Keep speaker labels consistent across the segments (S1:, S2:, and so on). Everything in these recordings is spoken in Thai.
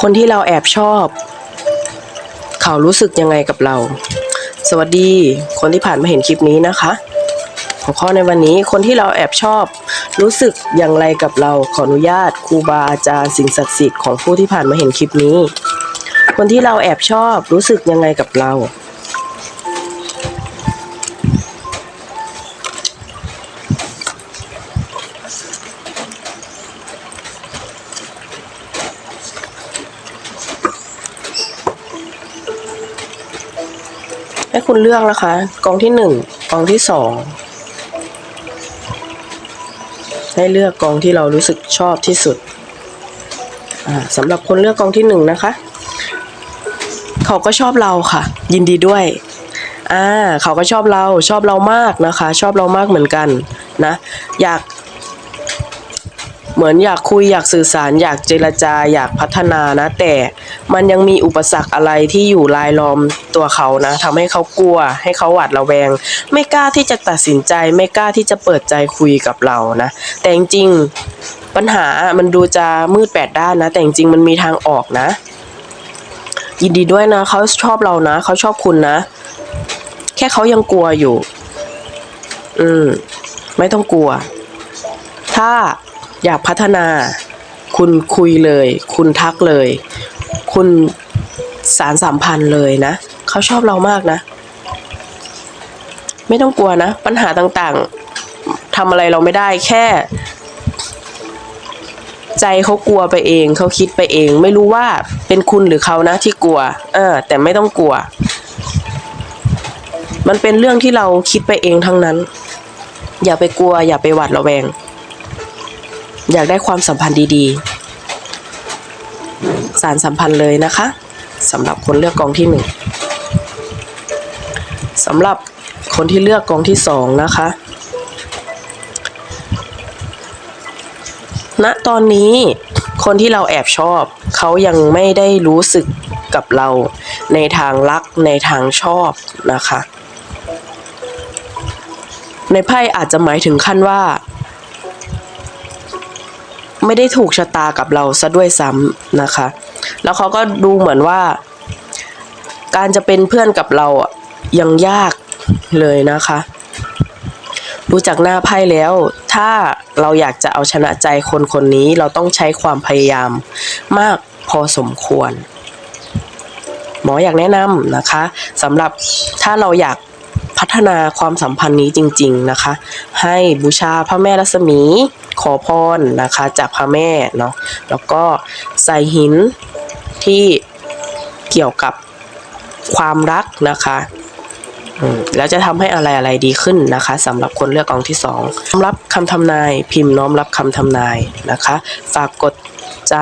S1: คนที่เราแอบชอบ เขารู้สึกยังไงกับเรา สวัสดี คนที่ผ่านมาเห็นคลิปนี้นะคะหัวข้อในวันนี้คนที่เราแอบชอบ รู้สึกอย่างไรกับเราขออนุญาตครูบาอาจารย์สิ่งศักดิ์สิทธิ์ของผู้ที่ผ่านมาเห็นคลิปนี้ คนที่เราแอบชอบรู้สึกยังไงกับเรา ให้คุณเลือกนะคะ กองที่หนึ่งกองที่สองให้เลือกกองที่เรารู้สึกชอบที่สุดสำหรับคนเลือกกองที่หนึ่งนะคะ เขาก็ชอบเราค่ะ ยินดีด้วยอ่าเขาก็ชอบเราชอบเรามากนะคะ ชอบเรามากเหมือนกันนะ อยาก เหมือนอยากคุยอยากสื่อสารอยากเจรจาอยากพัฒนานะ แต่มันยังมีอุปสรรคอะไรที่อยู่รายล้อมตัวเขานะทำให้เขากลัว ให้เขาหวาดระแวง ไม่กล้าที่จะตัดสินใจ ไม่กล้าที่จะเปิดใจคุยกับเรานะ แต่จริงๆปัญหามันดูจะมืดแปดด้านนะ แต่จริงๆมันมีทางออกนะ ยินดีด้วยนะเขาชอบเรานะเขาชอบคุณนะ แค่เขายังกลัวอยู่ อืม ไม่ต้องกลัว ถ้า อยากพัฒนา คุณคุยเลย คุณทักเลย คุณสารสัมพันธ์เลยนะ เขาชอบเรามากนะ ไม่ต้องกลัวนะ ปัญหาต่างๆทำอะไรเราไม่ได้แค่ ใจเขากลัวไปเอง เขาคิดไปเอง ไม่รู้ว่าเป็นคุณหรือเขานะที่กลัว เออ แต่ไม่ต้องกลัว มันเป็นเรื่องที่เราคิดไปเองทั้งนั้น อย่าไปกลัว อย่าไปหวาดระแวง อยากได้ความสัมพันธ์ดีๆ สารสัมพันธ์เลยนะคะสำหรับคนเลือกกองที่หนึ่งสำหรับคนที่เลือกกองที่สองนะคะณตอนนี้คนที่เราแอบชอบ เขายังไม่ได้รู้สึกกับเราในทางรักในทางชอบนะคะ ในไพ่อาจจะหมายถึงขั้นว่า ไม่ได้ถูกชะตากับเราซะด้วยซ้ำนะคะ แล้วเขาก็ดูเหมือนว่า การจะเป็นเพื่อนกับเราอะยังยากเลยนะคะ ดูจากหน้าไพ่แล้ว ถ้าเราอยากจะเอาชนะใจคนคนนี้เราต้องใช้ความพยายามมากพอสมควร หมออยากแนะนำนะคะสำหรับถ้าเราอยาก พัฒนาความสัมพันธ์นี้จริง ๆนะคะ ให้บูชาพระแม่รัศมีขอพรนะคะจากพระแม่เนาะแล้วก็ใส่หินที่เกี่ยวกับความรักนะคะแล้วจะทำให้อะไรอะไรดีขึ้นนะคะสำหรับคนเลือกกองที่สองน้อมรับคำทำนายพิมพ์น้อมรับคำทำนายนะคะ ฝากกดใจ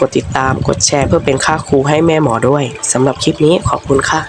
S1: กดติดตามกดแชร์เพื่อเป็นค่าครูให้แม่หมอด้วยสำหรับคลิปนี้ขอบคุณค่ะ